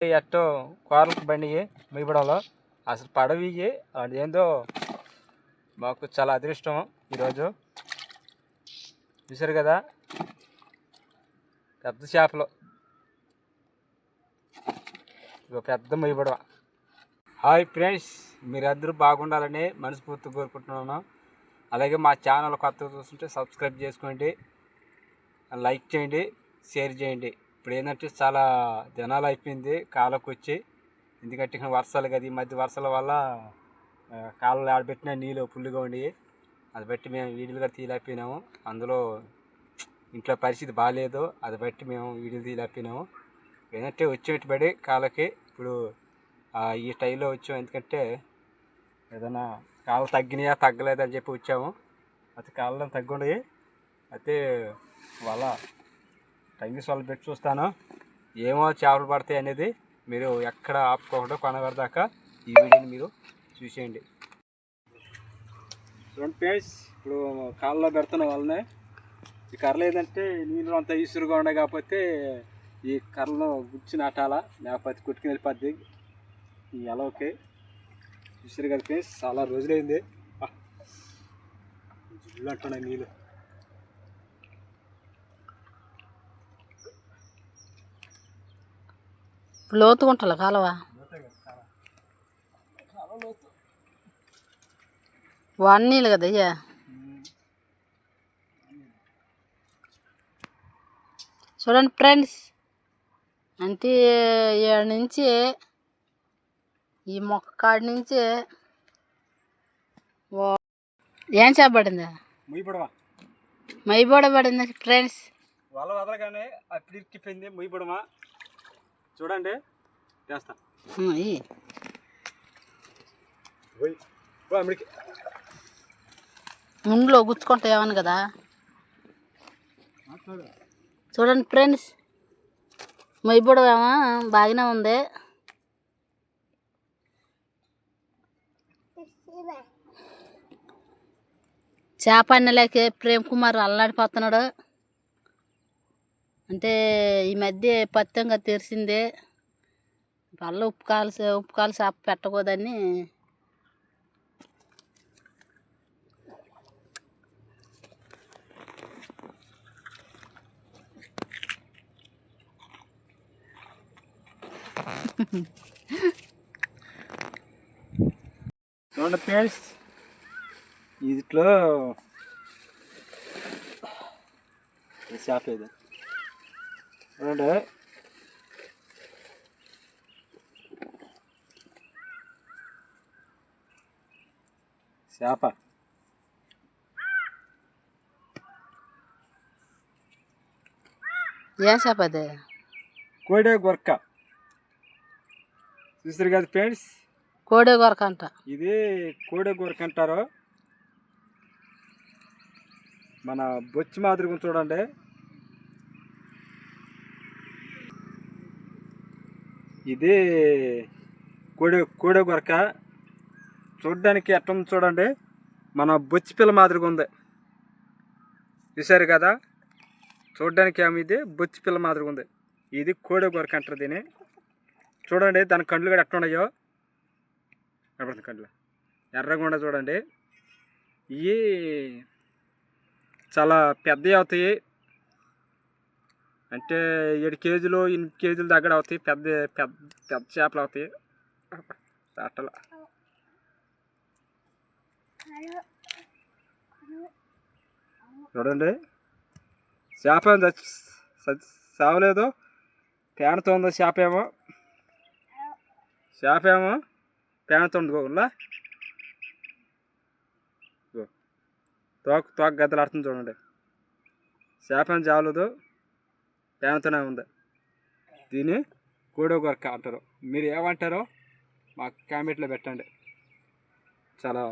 ఎట్టో కూరలకు బండి మీపడంలో అసలు పడవి అదేందో మాకు చాలా అదృష్టం ఈరోజు. చూసారు కదా? పెద్ద చేపలు. ఇగో పెద్ద మొయ్యబడవ హాయ్ ఫ్రెండ్స్ మీరందరూ బాగుండాలని మనస్ఫూర్తిగా కోరుకుంటున్నాను. అలాగే మా ఛానల్ కొత్తగా చూస్తుంటే సబ్స్క్రైబ్ చేసుకోండి. లైక్ చేయండి షేర్ చేయండి. ఇప్పుడు ఏంటంటే చాలా దినాలు అయిపోయింది కాలకు వచ్చి ఎందుకంటే ఇక్కడ వర్షాలు కదా ఈ మధ్య వర్షాల వల్ల కాళ్ళు ఆడబెట్టిన నీళ్ళు ఫుల్గా ఉండి అది బట్టి మేము వీడియోలుగా తీయలేకపోయినాము. అందులో ఇంట్లో పరిస్థితి బాగాలేదు అది బట్టి మేము వీడియోలు తీయలేకపోయినాము. ఏంటంటే వచ్చేటబడి కాళ్ళకి ఇప్పుడు ఈ టైంలో వచ్చాం ఎందుకంటే ఏదైనా కాళ్ళు తగ్గినాయా తగ్గలేదని చెప్పి వచ్చాము. అయితే కాళ్ళని తగ్గుండే అయితే వాళ్ళ టంగి సోల్ పెట్టి చూస్తాను. ఏమో చేపలు పడతాయి అనేది మీరు ఎక్కడ ఆపుకోకుండా కొనగడదాకా ఈ వీడియోని మీరు చూసేయండి. చూడండి పేజ్ ఇప్పుడు కాళ్ళలో పెడుతున్న వాళ్ళనే ఈ కర్రలు ఏంటంటే నీళ్ళు అంతా ఈసురుగా ఉండే కాకపోతే ఈ కర్రలో గుచ్చి నాటాలా? లేకపోతే కొట్టుకుని వెళ్ళిపోద్ది. ఈ ఎలవకి చూసారు కదా ఫ్రెండ్స్ చాలా రోజులైంది. జిల్లు అంటున్నాయి నీళ్ళు. లోతుగా ఉండాలి కాలువ. వాన్ నీళ్ళు కదా అయ్యా చూడండి ఫ్రెండ్స్ అంటే ఏడు నుంచి ఈ మొక్క కాడి నుంచి ఏం చేపడిందా? మైబోడ పడింది ఫ్రెండ్స్? వల వదలగానే అప్పుడు ఇరికిపోయింది ముయ్యపడమా చూడండి. చేస్తా ముందులో గుచ్చుకుంటా ఏమని కదా? చూడండి ఫ్రెండ్స్. మైబుడమేమో బాగానే ఉంది. చేప అన్నలేకే ప్రేమ్ కుమార్ అల్లాడిపోతున్నాడు. అంటే ఈ మధ్య పత్తంగా తెరిసిందే. మళ్ళీ ఉప్పు కాల్సి ఉప్పు కాలు షాప్ పెట్టకూడదని. చూడండి ఫ్రెండ్స్ ఇదిట్లో షాప్ ఏదో. చేప. ఏ చేప అది? కోడే గొరక. చూసారు కదా ఫ్రెండ్స్? కోడే కొరకంట ఇది కోడే గొరక అంటారు. మన బొచ్చి మాదిరిగా చూడండి. ఇది కోడి కోడి గొరక చూడడానికి ఎట్లా ఉంది చూడండి. మన బొచ్చి పిల్ల మాదిరిగా ఉంది. చూసారు కదా? చూడడానికి ఏమి ఇది? బొచ్చి పిల్ల మాదిరిగా ఉంది. ఇది కోడి గొరక అంటారు దీని చూడండి దాని కళ్ళు కూడా ఎట్లున్నాయో కనపడుతుంది కళ్ళు ఎర్రగా ఉండ చూడండి. ఇవి చాలా పెద్దవి అవుతాయి. అంటే ఏడు కేజీలు ఎనిమిది కేజీలు దగ్గర అవుతాయి. పెద్ద పెద్ద పెద్ద చేపలు అవుతాయి. అట్టలు చూడండి. చేప ఏం చచ్చి- సావలేదు పేనతో ఉందో చేప ఏమో? చేప ఏమో? పేనతో ఉంది గోగుల్లా తోక తోక గద్దలు ఆడుతుంది చూడండి. చేప ఏం చావలేదు. ప్రేమతోనే ఉంది. దీన్ని కోడో గొరక అంటారు. మీరు ఏమంటారో మాకు కామెంట్లో పెట్టండి. చాలా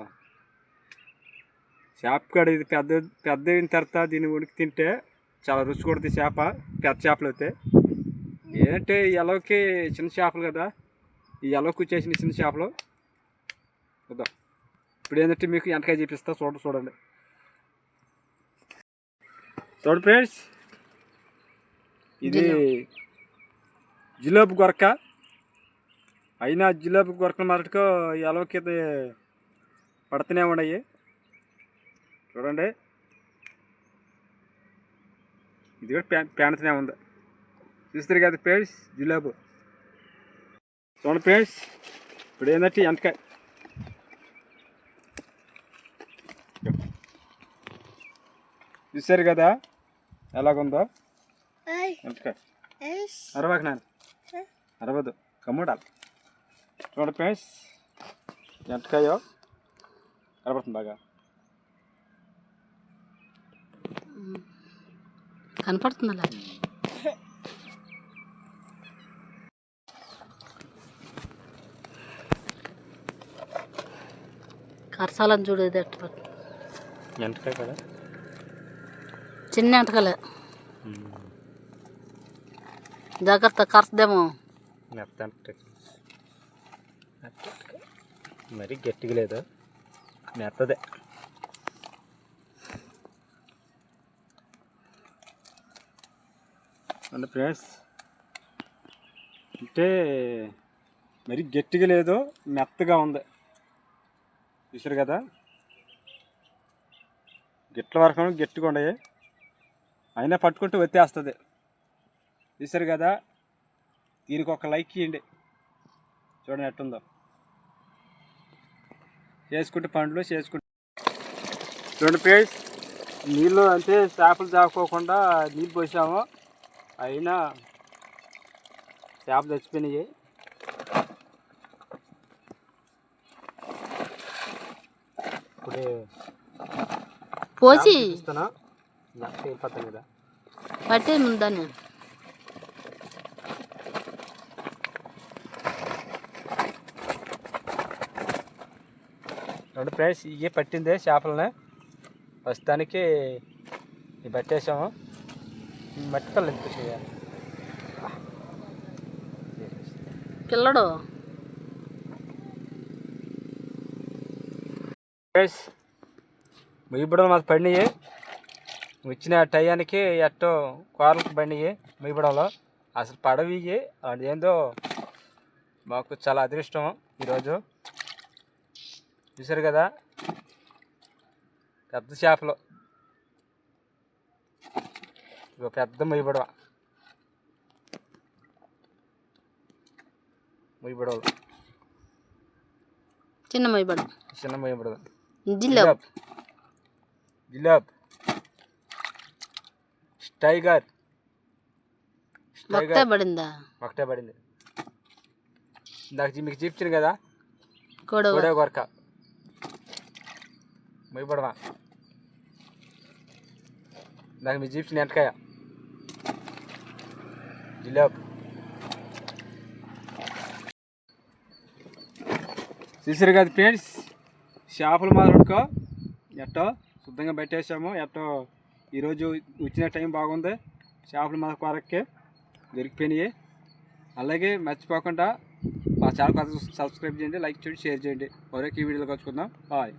చేప కాడ ఇది పెద్ద పెద్ద అయిన తర్వాత దీన్ని ఉడికి తింటే చాలా రుచి కొడుతుంది చేప పెద్ద చేపలు అయితే. ఏంటంటే ఎలవకి చిన్న చేపలు కదా? ఈ ఎలవకు వచ్చేసిన చిన్న చేపలు. వద్దాం. ఇప్పుడు ఏంటంటే మీకు వెనకాయ చూపిస్తా చూడ చూడండి. చూడండి ఫ్రెండ్స్. ఇది జిలేబు గొరక అయినా జిలేబీ కొరకల మరటకు ఎలా కింద పడుతూనే ఉన్నాయి. చూడండి. ఇది కూడా పే పేనతూనే ఉంది. చూస్తారు కదా పేస్ జిలేబు చూడండి పేస్ ఇప్పుడు ఏంటంటే ఎంతకాయ చూసారు కదా ఎలాగుందో? అరవకు నాన్న. అరవదు. కమ్ముడాలి. చూడండి పేస్ ఎంతకాయో కనబడుతుంది బాగా. కనపడుతుంది అలా కరసాలని చూడు ఇది ఎట్ట. ఎంతకాయ కదా. చిన్న ఎంటకలే జాగ్రత్త ఎంటకాయ మరీ గట్టిగా లేదు. మెత్తదే. అంటే ఫ్రెండ్స్ అంటే మరి గట్టిగా లేదు మెత్తగా ఉంది. చూసారు కదా? గిట్ల వరకు గట్టిగా ఉండయి అయినా పట్టుకుంటూ వచ్చేస్తుంది చూసారు కదా? దీనికి ఒక లైక్ ఇవ్వండి చూడండి ఎట్టుందో. చేసుకుంటే పండ్లు చేసుకుంటే చూడండి పేస్ నీళ్ళు అంటే చేపలు చాకోకుండా నీళ్ళు పోసాము. అయినా చేపలు చచ్చిపోయినాయి. ఇప్పుడు పోసి పట్టే ముందాన్ని రెండు ఫ్రెండ్స్ ఇవి పట్టిందే చేపలని. ప్రస్తుతానికి ఇవి పట్టేసాము మట్టి కళ్ళు ఎందుకు చేయాలి? పిల్లడు. ఫ్రెండ్స్ ముయ్యబడలు మాకు పడినాయి వచ్చిన టయానికి ఎట్టో కూరలకు పడినాయి ముయ్యబడంలో అసలు పడవి అదేందో మాకు చాలా అదృష్టం ఈరోజు. చూసారు కదా? పెద్ద చేపలు. ఇగో పెద్ద ముయ్యబడవ. ముయ్యబడవలు. చిన్న మైబడు చిన్న ముయ్యబడవ. జిలాబ్ జిలాబ్ టైగర్ మొక్తే పడిందా ఒకటే పడింది ఇందాక మీకు చూపించాను కదా? గొడవ. గొడవ కొరక. మొయ్యబడవా? దానికి మీ జీప్స్ ఎంటకాయ జిలాబ్ చూసారు కదా ఫ్రెండ్స్? చేపలు మాట్లాడుకో ఎట్టో శుద్ధంగా పెట్టేసాము ఎట్టో ఈరోజు వచ్చిన టైం బాగుంది. చేపలు మాకు కొరకే దొరికిపోయినాయి. అలాగే మర్చిపోకుండా మా ఛానల్ సబ్స్క్రైబ్ చేయండి లైక్ చేయండి షేర్ చేయండి. మరొక ఈ వీడియోలో వచ్చుకుందాం బాయ్.